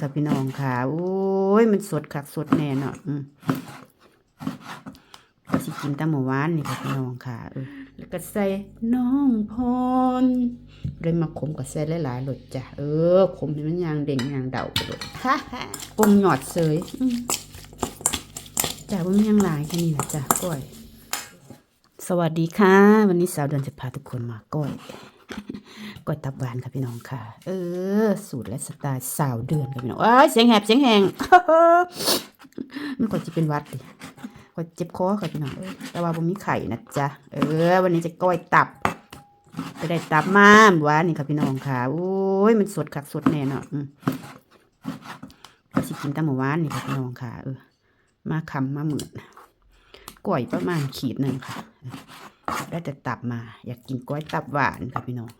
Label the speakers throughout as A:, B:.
A: ค่ะพี่น้องค่ะ โอ้ย มันสดคักสดแน่เนาะอืมก็สิกินแตั้งเมื่วานนี่ค่ะพี่น้องค่ะเออแล้วก็ใส่น้องพรเลยมาขมกับใส่หลายๆรสจ้ะเออขมให้มันยางเด่งยางเดาไปเลยฮ่าฮ่าปรุงหยอดเสยจ้ะว่ามันยังหลายแค่นี้แหละจ้ะก้อย สวัสดีค่ะ วันนี้สาวเดือนจะพาทุกคนมาก้อย ก้อยตับหวานค่ะพี่น้องค่ะ เออ สูตรและสไตล์สาวเดือนค่ะพี่น้องเอ้ยเสียงแหบเสียงแหงมันก็จะเป็นหวัดดิก็เจ็บคอค่ะพี่น้องเอ้ยแต่ว่าผมมีไข่นะจ๊ะ เออ วันนี้จะก้อยตับไปได้ตับมาหวานนี่ค่ะพี่น้องค่ะโอ้ยมันสดคักสดแน่เนาะอืมก็สิกินแตั้งเมื่อวานนี่ค่ะพี่น้องค่ะ เออ มาคำมาหมื่นก้อยประมาณขีดหนึ่งค่ะ ได้แต่ตับมา อยากกินก้อยตับหวานค่ะพี่น้อง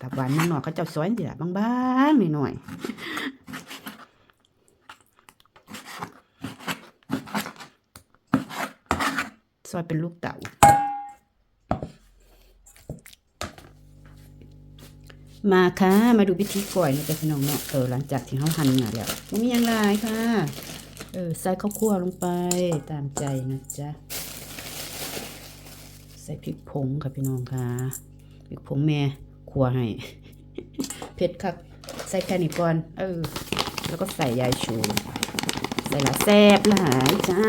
A: ตับหวานนิดหน่อยเขาเจ้าซอยเดือบางๆหน่อยๆซอยเป็นลูกเต๋ามาค่ะ มาดูวิธีก้อยนะจ๊ะพี่น้องเนาะเออหลังจากที่เขาหั่นเนื้อแล้วมีอย่างไรค่ะ เออใส่ข้าวคั่วลงไปตามใจนะจ๊ะ ใส่พริกผงค่ะพี่น้องค่ะพริกผงแม่คั่วให้เผ็ดคักใส่แค่นี้ก่อนเออ แล้วก็ใส่ยายชู ใส่ละแซ่บหลายจ้า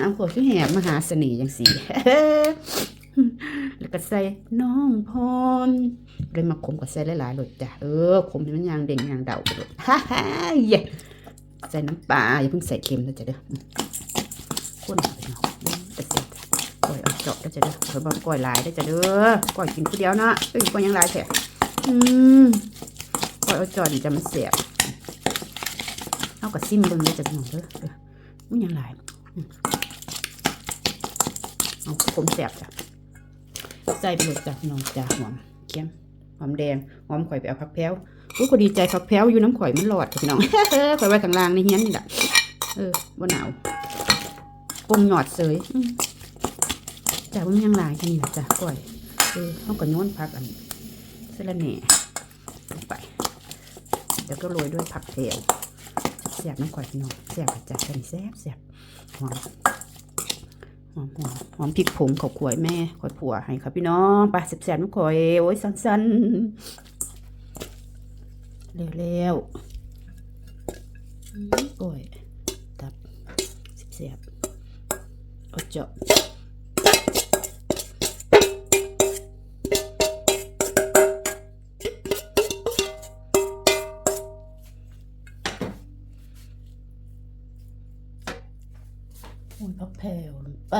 A: เอาขวดขี้แหบมหาเสน่ห์อย่างสีแล้วก็ใส่น้องพรเลยมาขมกับใส่หลายๆรสจ้ะเออขมให้มันยางเด่งยางเดาไปเลยฮ่าฮ่าเย่ใส่น้ำปลาอย่าเพิ่งใส่เค็มนะจ๊ะเด้ออืมข้นไปเนาะอืมแต่เสร็จ ก้อย เจาะได้จะเด้อเพิ่นบอกก้อยหลายได้จะเด้อก้อยกินผู้เดียวนะเอ้ยก้อยยังหลายแท้อืมก้อยเอาจาะนี่จะมันเสียบเอากับซิมเบิ่งได้จะพี่น้องเด้อมันยังหลายเอาผมแสบจ้ะใส่ไปเลยจ้ะพี่น้องจ้ะหอมเค็มหอมแดงหอมข่อยไปเอาผักแพ้วอุ้ยก็ดีใจผักแพ้วอยู่น้ำข่อยมันหลอดพี่น้องข่อยไว้ข้างล่างในเฮียนนี่แหละเออบ่หนาวปรุงหยอดเสยอื จ้ามันยังหลายแค่นี้แหละจ้ะก้อยเออเขาก็โย้อนผักอันเสละแหน่ลงไปแล้วก็โรยด้วยผักเทียวแซ่บน้ำข่อยพี่น้องแซ่บจ้ะแค่นี้แซ่บแซ่บหอมหอมหอมหอมพริกผงเขาขวยแม่ขอยผัวให้ครับพี่น้องไปแซ่บๆน้ำข่อยโอ้ยสั้นๆเร็วๆก้อยตับแซ่บๆเอาเจาะ โอ้ยพักแผ่วลงไป